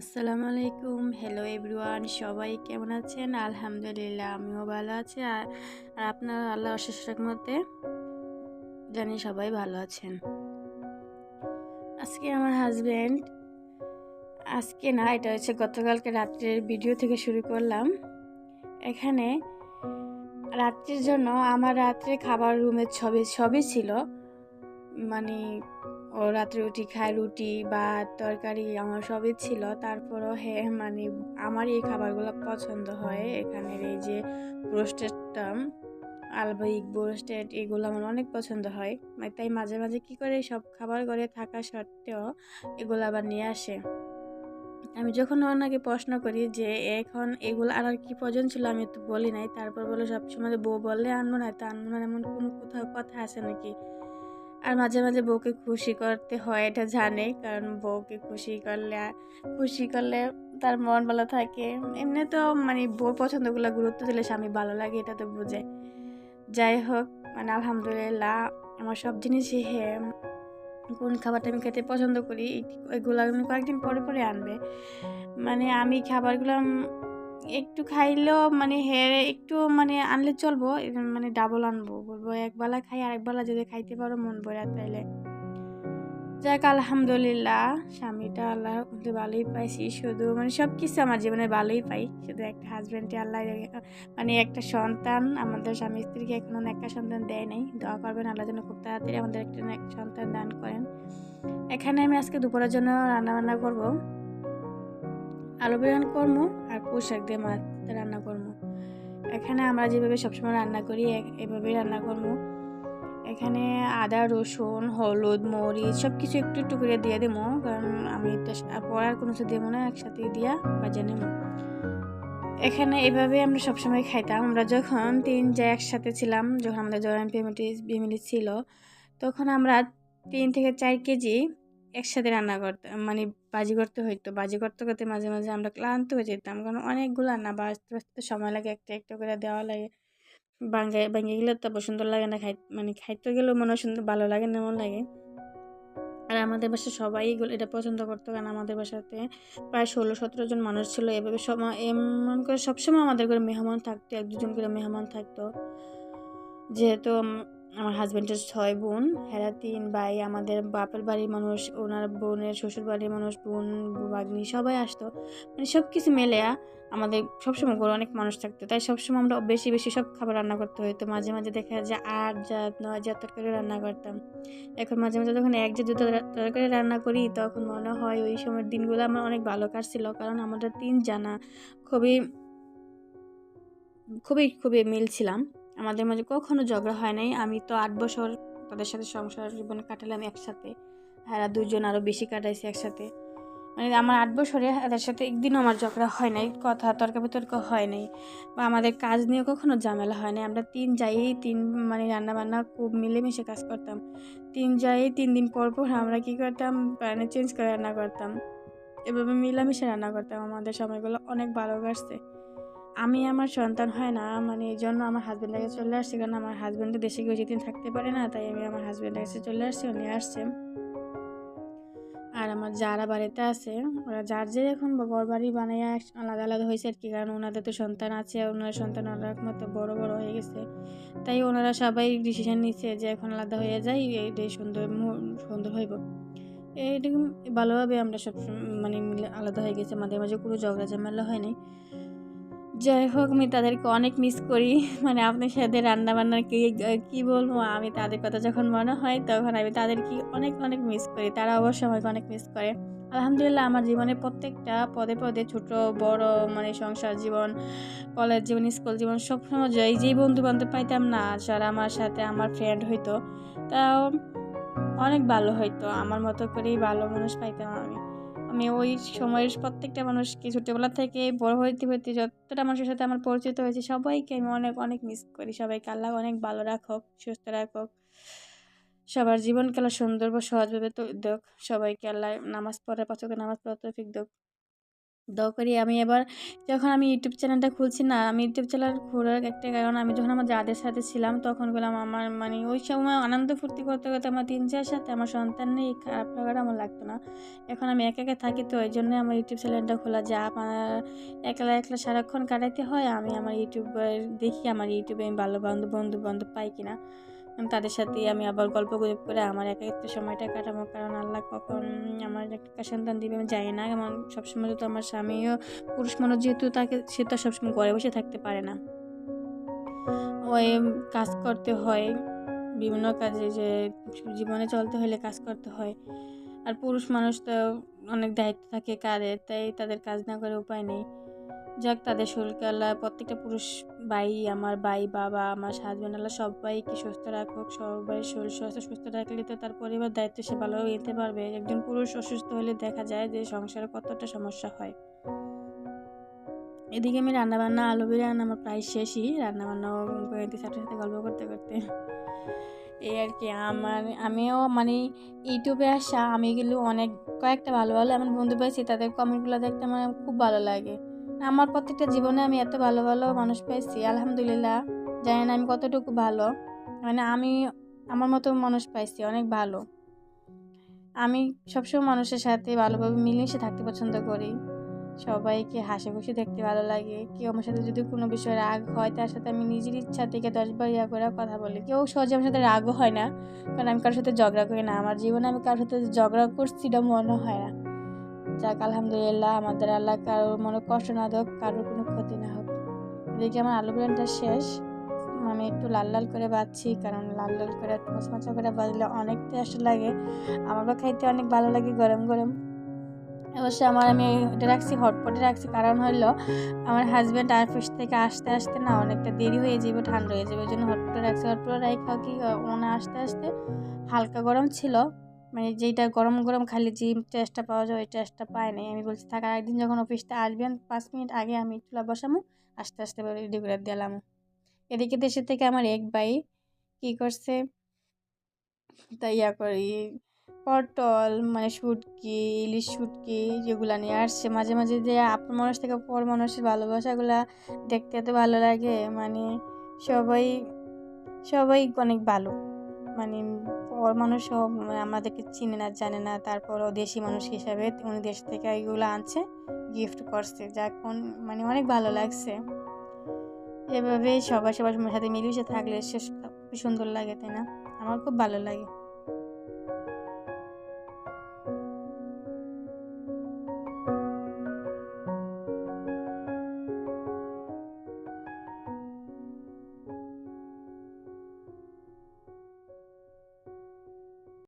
আসসালামু আলাইকুম। Hello everyone সবাই কেমন আছেন? আলহামদুলিল্লাহ, আমিও ভালো আছি। আর আপনার আল্লাহ অশেষ মতে জানি সবাই ভালো আছেন। আজকে আমার হাজব্যান্ড আজকে না, এটা হচ্ছে গতকালকে রাত্রের ভিডিও থেকে শুরু করলাম। এখানে রাত্রির জন্য আমার রাত্রে খাবার রুমের ছবি সবই ছিল। মানে ও রাত্রে রুটি খায়, রুটি বা তরকারি আমার সবই ছিল। তারপরও হ্যাঁ মানে আমার এই খাবারগুলো পছন্দ হয়। এখানের এই যে ব্রোস্টেডটা আলবাইক ব্রোস্টেড এগুলো আমার অনেক পছন্দ হয়। মানে তাই মাঝে মাঝে কি করে সব খাবার ঘরে থাকা সত্ত্বেও এগুলো আবার নিয়ে আসে। আমি যখন ওনাকে প্রশ্ন করি যে, এখন এগুলো আনার কি প্রয়োজন ছিল? আমি তো বলি নাই। তারপর বলে সবসময় বউ বললে আনব না, তা আনব না, এমন কোনো কোথাও কথা আছে নাকি? আর মাঝে মাঝে বউকে খুশি করতে হয়, এটা জানে। কারণ বউকে খুশি করলে খুশি করলে তার মন ভালো থাকে। এমনি তো মানে বউ পছন্দগুলো গুরুত্ব দিলে স্বামী ভালো লাগে, এটা তো বুঝে। যাই হোক মানে আলহামদুলিল্লাহ, আমার সব জিনিসই হে, কোন খাবারটা আমি খেতে পছন্দ করি এগুলো আমি কয়েকদিন পরে পরে আনবে। মানে আমি খাবারগুলো একটু খাইলেও মানে হের একটু মানে আনলে চলবো মানে ডাবল আনব বলব। একবেলা খাই আরেকবেলা যদি খাইতে পারো মন বইরা তাইলে। যাক, আলহামদুলিল্লাহ, স্বামীটা আল্লাহ ভালোই পাইছি। শুধু মানে সব কিছু আমার জীবনে ভালোই পাই। শুধু একটা হাজব্যান্ডে আল্লাহ মানে একটা সন্তান। আমাদের স্বামী স্ত্রীকে এখনও একটা সন্তান দেয় নাই। দোয়া করবেন আল্লাহ যেন খুব তাড়াতাড়ি আমাদের একটা সন্তান দান করেন। এখানে আমি আজকে দুপুরের জন্য রান্না বান্না করব। আলু বিরিয়ানি করব আর পোশাক দিয়ে মাছ রান্না করব এখানে আমরা যেভাবে সবসময় রান্না করি এভাবেই রান্না করব এখানে আদা, রসুন, হলুদ, মরিচ সব কিছু একটু একটু করে দিয়ে দেবো, কারণ আমি পড়ার কোনো কিছু দেবো না, একসাথে দিয়া বাজে নেব। এখানে এভাবে আমরা সবসময় খাইতাম। আমরা যখন তিন যে একসাথে ছিলাম, যখন আমাদের জয়েন্ট ফ্যামিলি ফ্যামিলি ছিল, তখন আমরা তিন থেকে চার কেজি একসাথে রান্না করতাম মানে বাজি করতে হইতো। বাজি করতে করতে মাঝে মাঝে আমরা ক্লান্ত হয়ে যেতাম। কারণ অনেকগুলো রান্না বাঁচতে বাঁচতে সময় লাগে একটা একটা করে দেওয়া লাগে। বাঙ্গে ভাঙে গেলে তো সুন্দর লাগে না খাই মানে খাইতে গেলেও মনে সুন্দর, ভালো লাগে না, এমন লাগে। আর আমাদের বাসায় সবাই এটা পছন্দ করতো। কারণ আমাদের বাসাতে প্রায় ষোলো, সতেরো জন মানুষ ছিল। এভাবে সব, এমন করে সবসময় আমাদের করে মেহমান থাকতো, এক দুজন করে মেহমান থাকতো। যেহেতু আমার হাজব্যান্ডের ছয় বোন, হেরা তিন ভাই, আমাদের বাপের বাড়ির মানুষ, ওনার বোনের শ্বশুর বাড়ির মানুষ, বোন বাগনি সবাই আসতো। মানে সব কিছু মেলে আমাদের সবসময় করে অনেক মানুষ থাকতো। তাই সবসময় আমরা বেশি বেশি সব খাবার রান্না করতে হতো মাঝে মাঝে দেখা যায় আট জাত, নয় জাত তরকারি রান্না করতাম। এখন মাঝে মাঝে যখন এক যে দুটো তরকারি রান্না করি, তখন মনে হয় ওই সময়ের দিনগুলো আমার অনেক ভালো কাটছিল। কারণ আমাদের তিন জানা খুবই খুবই খুবই মিলছিলাম আমাদের মাঝে কখনো ঝগড়া হয় নাই। আমি তো আট বছর তাদের সাথে সংসার জীবন কাটালাম একসাথে। হ্যাঁ দুজন আরও বেশি কাটাইছি একসাথে। মানে আমার আট বছরে তাদের সাথে একদিনও আমার ঝগড়া হয় নাই, কথা তর্ক বিতর্ক হয় নাই বা আমাদের কাজ নিয়ে কখনো ঝামেলা হয় নাই। আমরা তিন যাই তিন মানে রান্না বান্না খুব মিলেমিশে কাজ করতাম। তিন যাই তিন দিন পর পর আমরা কী করতাম মানে চেঞ্জ করে রান্না করতাম। এভাবে মিলামিশে রান্না করতাম। আমাদের সময়গুলো অনেক ভালো কাটছে। আমি আমার সন্তান হয় না মানে এই জন্য আমার হাজব্যান্ডের কাছে চলে আসছি। কারণ আমার হাজব্যান্ডও দেশে গিয়ে যেদিন থাকতে পারে না, তাই আমি আমার হাজব্যান্ডের কাছে চলে আসছি, উনি আসছে। আর আমার যারা বাড়িতে আছে, ওরা যার যে এখন বড় বাড়ি বানাইয়া আলাদা আলাদা হয়েছে আর কি। কারণ ওনাদের তো সন্তান আছে, আর ওনার সন্তান ওনার মতো বড় বড় হয়ে গেছে। তাই ওনারা সবাই ডিসিশন নিচ্ছে যে এখন আলাদা হয়ে যায় এইটাই সুন্দর সুন্দর হইব। এইরকম ভালোভাবে আমরা সব মানে আলাদা হয়ে গেছে। মাঝে মাঝে কোনো ঝগড়া ঝামেলা হয়নি। যাই হোক, আমি তাদেরকে অনেক মিস করি। মানে আপনার সাথে রান্না বান্নার কি, কী বলব? আমি তাদের কথা যখন মনে হয়, তখন আমি তাদেরকে অনেক অনেক মিস করি। তারা অবশ্য আমাকে অনেক মিস করে। আলহামদুলিল্লাহ, আমার জীবনে প্রত্যেকটা পদে পদে ছোট, বড় মানে সংসার জীবন কলেজ জীবন স্কুল জীবন, সবসময় যাই, যেই বন্ধু বান্ধব পাইতাম না, যারা আমার সাথে আমার ফ্রেন্ড হইতো, তাও অনেক ভালো হইতো। আমার মতো করেই ভালো মানুষ পাইতাম আমি। আমি ওই সময়ের প্রত্যেকটা মানুষকে ছোটোবেলা থেকে বড় হইতে হইতে যতটা মানুষের সাথে আমার পরিচিত হয়েছে, সবাইকে আমি অনেক অনেক মিস করি। সবাইকে আল্লাহ অনেক ভালো রাখক, সুস্থ রাখক। সবার জীবনকাল সুন্দর বা সহজভাবে তো দেখ সবাইকে আল্লাহ নামাজ পড়ার পাচকে নামাজ পড়া তৌফিক দেখ দোয়া করি। আমি এবার যখন আমি ইউটিউব চ্যানেলটা খুলছি না, আমি ইউটিউব চ্যানেল খোলার একটা কারণ আমি যখন আমার যাদের সাথে ছিলাম, তখন গেলাম আমার মানে ওই সময় আনন্দ ফুর্তি করতে করতে আমার তিন চার সাথে আমার সন্তান নেই, খারাপ লাগাটা আমার লাগতো না। এখন আমি একা একা থাকি, তো এই জন্য আমার ইউটিউব চ্যানেলটা খোলা। যা আমার একলা একলা সারাক্ষণ কাটাইতে হয়, আমি আমার ইউটিউবে দেখি, আমার ইউটিউবে আমি ভালো বান্ধব বন্ধু বান্ধব পাই কিনা। তাদের সাথে আমি আবার গল্প গুজব করে আমার একাকিত্ব সময়টা কাটাবো। কারণ আল্লাহ কখন আমার একটা সন্তান দিবে আমি জানি না। এমন সবসময় তো আমার স্বামীও পুরুষ মানুষ, যেহেতু তাকে সে তো সবসময় ঘরে বসে থাকতে পারে না। ওই কাজ করতে হয়, বিভিন্ন কাজে যে জীবনে চলতে হলে কাজ করতে হয়। আর পুরুষ মানুষ তো অনেক দায়িত্ব থাকে কাজের, তাই তাদের কাজ না করে উপায় নেই। যাক, তাদের শরীরকে আল্লাহ প্রত্যেকটা পুরুষ, ভাই, আমার ভাই, বাবা, আমার হাজব্যান্ড আল্লাহ সবাইকে সুস্থ রাখুক, সবাই শরীর স্বাস্থ্য সুস্থ রাখলে তো তার পরিবার দায়িত্ব সে ভালোভাবে নিতে পারবে। একজন পুরুষ অসুস্থ হলে দেখা যায় যে সংসারে কতটা সমস্যা হয়। এদিকে আমি রান্নাবান্না, আলু বিরিয়ানি আমার প্রায় শেষই। রান্নাবান্নাও সাথে সাথে গল্প করতে করতে। এই আর কি, আমার, আমিও মানে ইউটিউবে আসা, আমি গেলে অনেক, কয়েকটা ভালো ভালো এমন বন্ধু পাইছি তাদের কমেন্টগুলো দেখতে আমার খুব ভালো লাগে। আমার প্রত্যেকটা জীবনে আমি এত ভালো ভালো মানুষ পাইছি, আলহামদুলিল্লাহ। জানি না আমি কতটুকু ভালো। মানে আমি, আমার মতো মানুষ পাইছি, অনেক ভালো। আমি সবসময় মানুষের সাথে ভালোভাবে মিলেমিশে থাকতে পছন্দ করি। সবাইকে হাসি খুশি দেখতে ভালো লাগে। কেউ আমার সাথে যদি কোনো বিষয়ে রাগ হয়, তার সাথে আমি নিজের ইচ্ছা থেকে দশবার ইয়া করে কথা বলি। কেউ সহজে আমার সাথে রাগও হয় না, কারণ আমি কারোর সাথে ঝগড়া করি না। আমার জীবনে আমি কারোর সাথে ঝগড়া করছি এটা মনে হয় না। যাক, আলহামদুলিল্লাহ, আমাদের আল্লাহ কারোর মনে কষ্ট না দেখ কারোর কোনো ক্ষতি না হোক। এদিকে আমার আলু বিরিয়ানিটা শেষ। আমি একটু লাল লাল করে বাচ্ছি কারণ লাল লাল করে মচমচা করে বাজলে অনেক টেস্ট লাগে। আমারও খাইতে অনেক ভালো লাগে গরম গরম। অবশ্যই আমার আমি এটা রাখছি, হটপটে রাখছি, কারণ হলো আমার হাজব্যান্ড অফিস থেকে আসতে আসতে না অনেকটা দেরি হয়ে যাবে ঠান্ডা হয়ে যাবে ওই জন্য হটপটে রাখছি, হটপটে রাখা কি, ওনা আসতে আসতে হালকা গরম ছিল। মানে যেটা গরম গরম খালি যে টেস্টটা পাওয়া যায়, ওই টেস্টটা পায় নাই। আমি বলছি থাকার একদিন যখন অফিসটা আসবেন, পাঁচ মিনিট আগে আমি চুলা বসামো, আস্তে আস্তে রেডি করে দিলাম। এদিকে দেশের থেকে আমার এক ভাই কী করছে? তাই ইয়া করি, পটল মানে শুটকি, ইলিশ শুটকি যেগুলো নিয়ে আসছে। মাঝে মাঝে যে আপনার মানুষ থেকে পর মানুষের ভালোবাসাগুলা দেখতে এত ভালো লাগে মানে সবাই সবাই অনেক ভালো। মানে পর মানুষ আমাদেরকে চিনে না, জানে না। তারপর ও দেশি মানুষ হিসাবে উনি দেশ থেকে এইগুলো আনছে গিফট করছে। যা কোন মানে অনেক ভালো লাগছে। এভাবেই সবাই সবার সাথে মিলেমিশে থাকলে সে খুব সুন্দর লাগে, তাই না? আমার খুব ভালো লাগে।